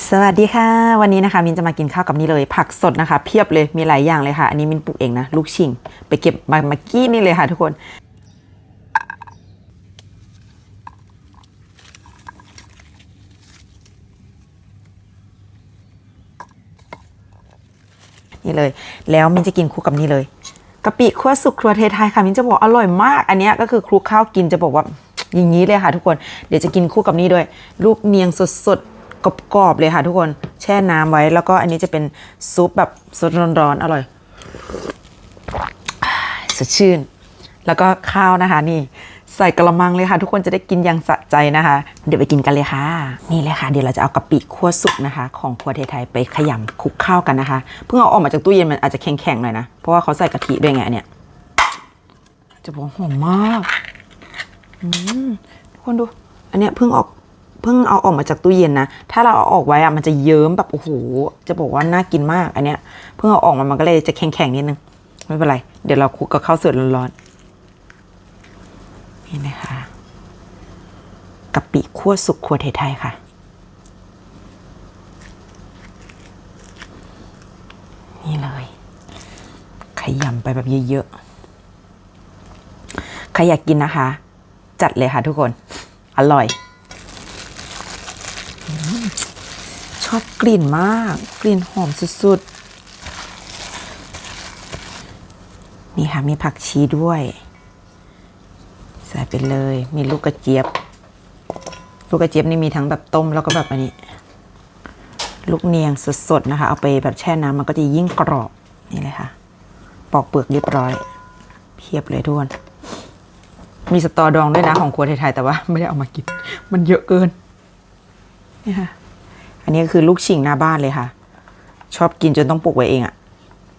สวัสดีค่ะ วันนี้นะคะมินจะมากินข้าวกับนี่เลย ผักสดนะคะ เพียบเลยมีหลายอย่างเลยค่ะ อันนี้มินปลูกเองนะ ลูกชิง ไปเก็บมามากี้นี่เลยค่ะทุกคนนี่เลย แล้วมินจะกินคู่กับนี่เลยกะปิคั่วสุกครัวเทไทยค่ะมินจะบอกอร่อยมาก อันนี้ก็คือคลุกข้าวกินจะบอกว่าอย่างนี้เลยค่ะทุกคนเดี๋ยวจะกินคู่กับนี่ด้วย ลูกเนียงสดๆ กรอบๆเลยค่ะทุกคนแช่น้ำไว้ แล้วก็อันนี้จะเป็นซุปแบบสดร้อนๆอร่อยสดชื่น แล้วก็ข้าวนะคะนี่ใส่กระมังเลยค่ะ ทุกคนจะได้กินอย่างสะใจนะคะ เดี๋ยวไปกินกันเลยค่ะ นี่เลยค่ะ เดี๋ยวเราจะเอากะปิคั่วสุกนะคะ ของครัวเทไทยไปขยำคลุกข้าวกันนะคะ เพิ่งเอาออกมาจากตู้เย็นมันอาจจะแข็งๆหน่อยนะ เพราะว่าเขาใส่กะทิด้วยไงอันเนี่ย จะบอกหอมมากทุกคนดู อันเนี้ยเพิ่งออก เพิ่งเอาออกมาจากตู้เย็นนะ ถ้าเราเอาออกไว้อะมันจะเยิ้มแบบโอ้โห จะบอกว่าน่ากินมากอันเนี้ย เพิ่งเอาออกมามันก็เลยจะแข็งๆนิดนึง ไม่เป็นไร เดี๋ยวเราคลุกกับข้าวสวยร้อนๆ นี่นะคะกะปิคั่วสุกครัวไทยๆค่ะ นี่เลยขยำไปแบบเยอะๆ ใครอยากกินนะคะ จัดเลยค่ะทุกคน อร่อยอืมช อบกลิ่นมาก กลิ่นหอมสุดๆ นี่ค่ะ มีผักชีด้วย ใส่ไปเลย มีลูกกระเจี๊ยบ ลูกกระเจี๊ยบนี่มีทั้งแบบต้มแล้วก็แบบอันนี้ ลูกเนียงสดๆนะคะ เอาไปแบบแช่น้ำมันก็จะยิ่งกรอบ นี่เลยค่ะ ปอกเปลือกเรียบร้อย เพียบเลยทุกคนมีสตอดองด้วยนะของครัวไทยๆแต่ว่าไม่ได้เอามากิน มันเยอะเกินนี่ค่ะ อันนี้คือลูกชิงหน้าบ้านเลยค่ะ ชอบกินจนต้องปลูกไว้เองอะ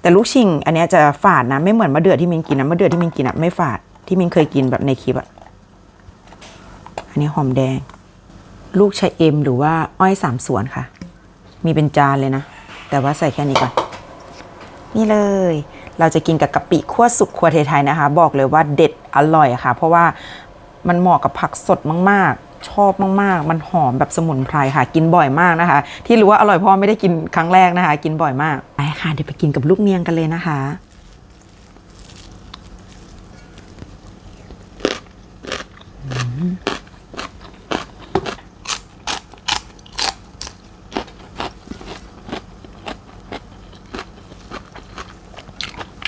แต่ลูกชิง อันนี้จะฝาดนะ ไม่เหมือนมะเดื่อที่มินกินนะมะเดื่อที่มินกินอะไม่ฝาดที่มินเคยกินแบบในคลิปอะอันนี้หอมแดง ลูกชายเอ็มหรือว่าอ้อยสามสวนค่ะ มีเป็นจานเลยนะ แต่ว่าใส่แค่นี้ก่อน นี่เลย เราจะกินกับกะปิคั่วสุกครัวไทยๆนะคะ บอกเลยว่าเด็ดอร่อยค่ะ เพราะว่ามันเหมาะกับผักสดมากๆ ชอบมากๆ มันหอมแบบสมุนไพรค่ะ กินบ่อยมากนะคะ ที่รู้ว่าอร่อยเพราะว่าไม่ได้กินครั้งแรกนะคะ กินบ่อยมากไปค่ะเดี๋ยวไปกินกับลูกเนียงกันเลยนะคะ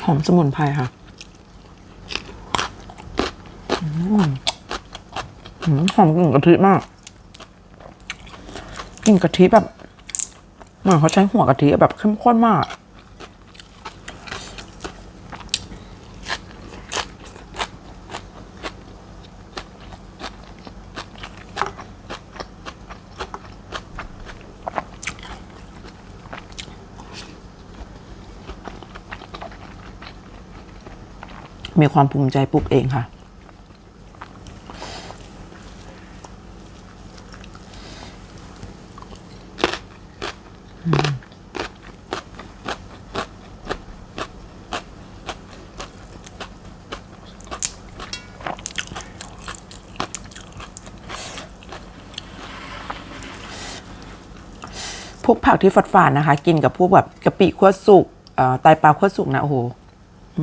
หอมสมุนไพรค่ะ อืม หอมกลิ่นกะทิมากกลิ่นกะทิแบบเหมือนเขาใช้หัวกะทิแบบเข้มข้นมาก มีความภูมิใจปลูกเองค่ะ พวก ผักที่ฝาดๆนะคะ กินกับพวกแบบกะปิคั่วสุกไตปลาคั่วสุกนะโอ้โห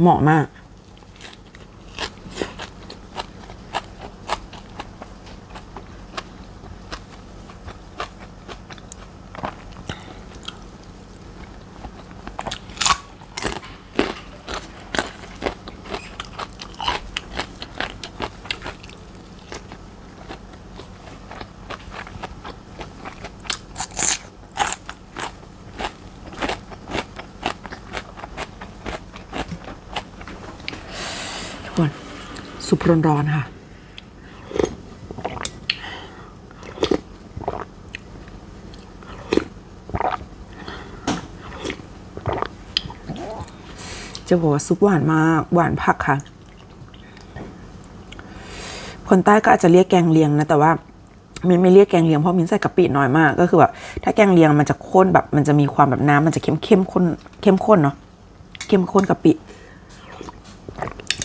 เหมาะมาก ซุปร้อนๆค่ะ จะบอกว่าซุปหวานมาก หวานผักค่ะ คนใต้ก็อาจจะเรียกแกงเลียงนะ แต่ว่ามินไม่เรียกแกงเลียงเพราะมินใส่กะปิน้อยมาก ก็คือแบบถ้าแกงเลียงมันจะข้นแบบ มันจะมีความแบบน้ำมันจะเข้มเข้มข้นเข้มข้นเนาะเข้มข้นกะปิ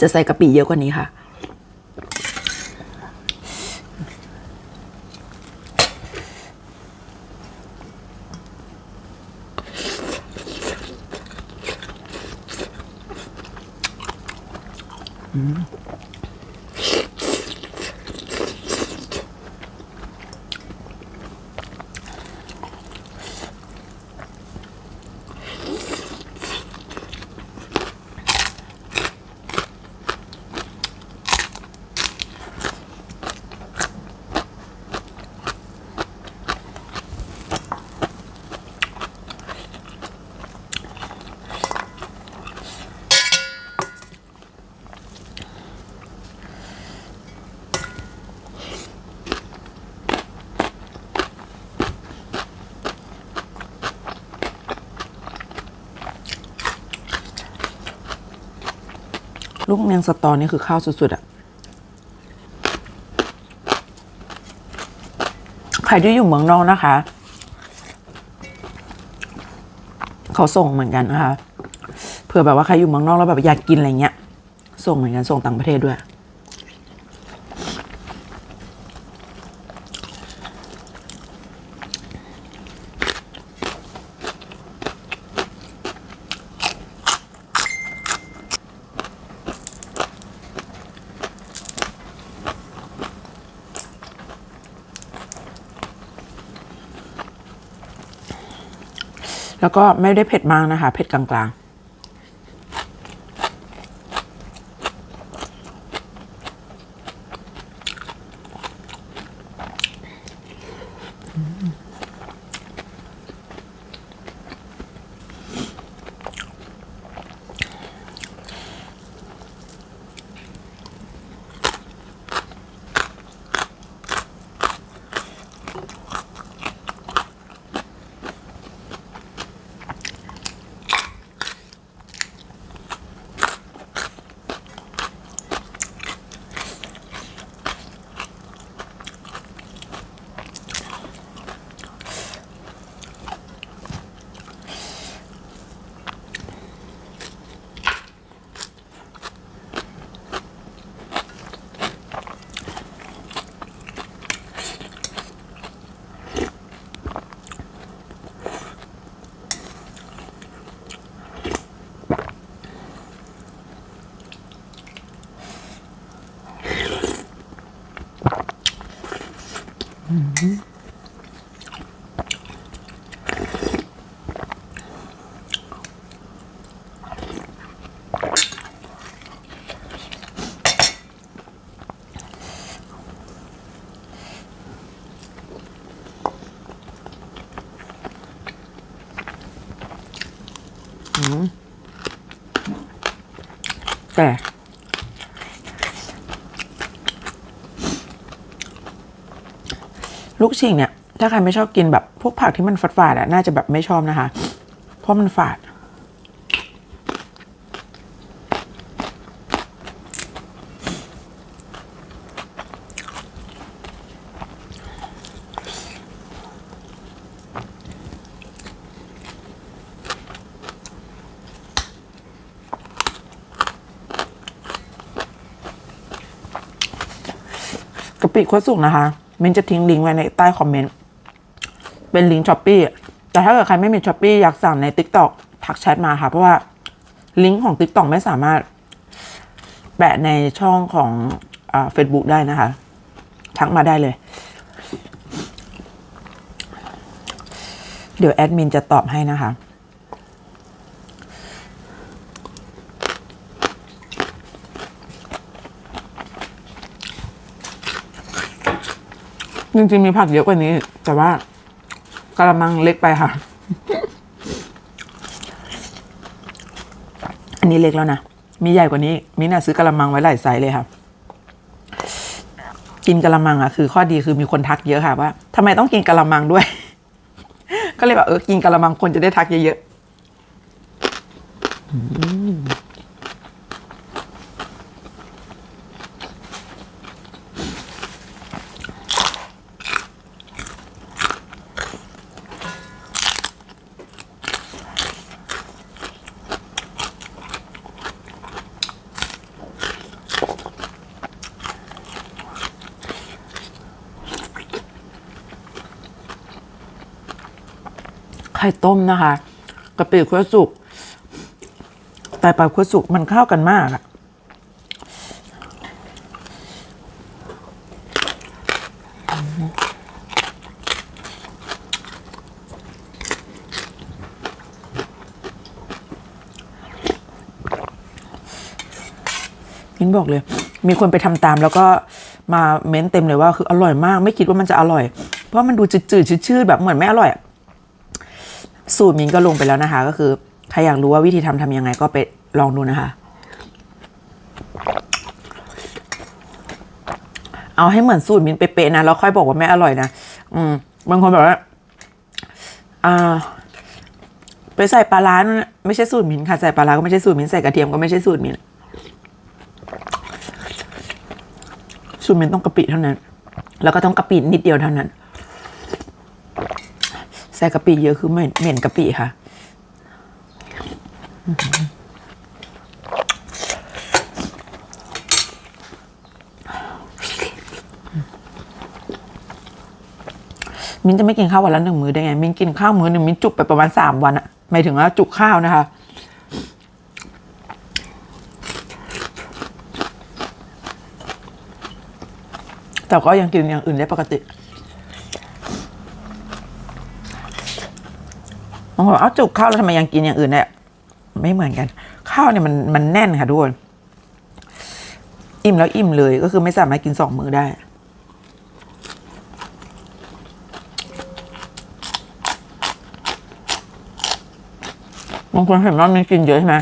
จะใส่กะปิเยอะกว่านี้ค่ะ Hı -hı. ลูกเนียงสตอนี่คือข้าวสุดๆอะใครที่อยู่เมืองนอกนะคะ เขาส่งเหมือนกันนะคะ เผื่อแบบว่าใครอยู่เมืองนอกแล้วแบบอยากกินอะไรเงี้ย ส่งเหมือนกันส่งต่างประเทศด้วย แล้วก็ไม่ได้เผ็ดมากนะคะ เผ็ดกลางๆ แต่ลู กชิงเนี่ย ถ้าใครไม่ชอบกินแบบพวกผักที่มันฝาดๆอะน่าจะแบบไม่ชอบนะคะ เพราะมันฝาด กะปิโคตรสุกนะคะ มินจะทิ้งลิงก์ไว้ในใต้คอมเมนต์ เป็นลิงก์ช้อปปี้แต่ถ้าเกิดใครไม่มีช้อปปี้อยากสั่งใน t ิ k t o k ทักแชทมาค่ะ เพราะว่าลิงก์ของ t ิ k t o k ไม่สามารถ แปะในช่องของเฟซบุ๊กได้นะคะ ทักมาได้เลย เดี๋ยวแอดมินจะตอบให้นะคะ จริงๆมีผักเยอะกว่านี้ แต่ว่ากระมังเล็กไปค่ะ อันนี้เล็กแล้วนะ มีใหญ่กว่านี้ มีน่ะซื้อกระมังไว้หลายไซส์เลยค่ะ กินกระมังอะคือข้อดีคือมีคนทักเยอะค่ะว่าทำไมต้องกินกระมังด้วย ก็เลยแบบเออกินกระมังคนจะได้ทักเยอะๆ ข่ต้มนะคะกะปิขั้วสุกไตปลาขั้วสุกมันเข้ากันมากอะมิ้นบอกเลย มีคนไปทำตามแล้วก็มาเม้นเต็มเลยว่าคืออร่อยมาก ไม่คิดว่ามันจะอร่อย เพราะมันดูจืดๆชืดๆแบบเหมือนไม่อร่อย สูตรมินก็ลงไปแล้วนะคะ ก็คือใครอยากรู้ว่าวิธีทำทำยังไงก็ไปลองดูนะคะ เอาให้เหมือนสูตรมินเป๊ะๆนะแล้วค่อยบอกว่าไม่อร่อยนะอืมบางคนบอกว่าอ่าไปใส่ปลาร้านไม่ใช่สูตรมินค่ะ ใส่ปลาร้าก็ไม่ใช่สูตรมินใส่กระเทียมก็ไม่ใช่สูตรมินสูตรมินต้องกะปิเท่านั้น แล้วก็ต้องกะปินิดเดียวเท่านั้น ใส่กะปิเยอะคือเหม็นเหม็นกะปิค่ะมิ้นจะไม่กินข้าววันละหนึ่งมื้อได้ไง มิ้นกินข้าวมื้อหนึ่งมิ้นจุกไปประมาณสามวันอะหมายถึงว่าจุกข้าวนะคะ แต่ก็ยังกินอย่างอื่นได้ปกติ บางคนบอกเอาจุกข้าวแล้วทำไมยังกินอย่างอื่นได้ไม่เหมือนกัน ข้าวเนี่ยมันมันแน่นค่ะทุกคนอิ่มแล้วอิ่มเลยก็คือไม่สามารถกินสองมื้อได้บางคนเห็นว่ามันกินเยอะใช่ไหม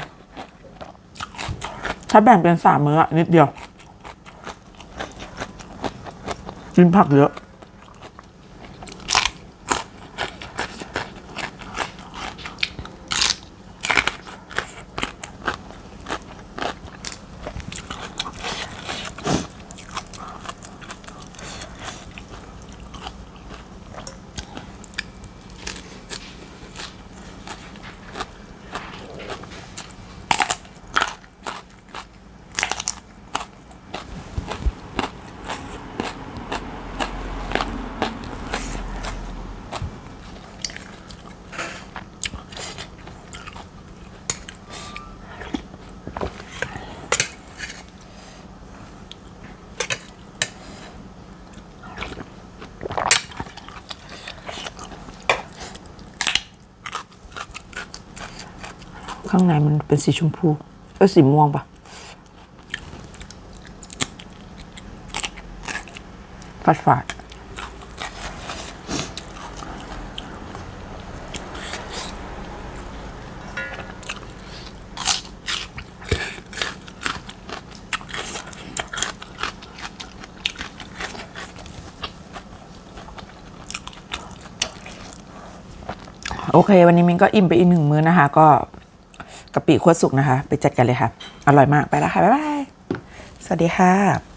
ถ้าแบ่งเป็นสามมื้ออะนิดเดียว กินผักเยอะ ข้างในมันเป็นสีชมพูเออสีม่วงปะฟาดฟาดโอเค วันนี้มินก็อิ่มไปอีกหนึ่งมื้อนะคะ ก็ ปิขวดสุกนะคะ ไปจัดกันเลยค่ะ อร่อยมากไปแล้วค่ะ บ๊ายบาย สวัสดีค่ะ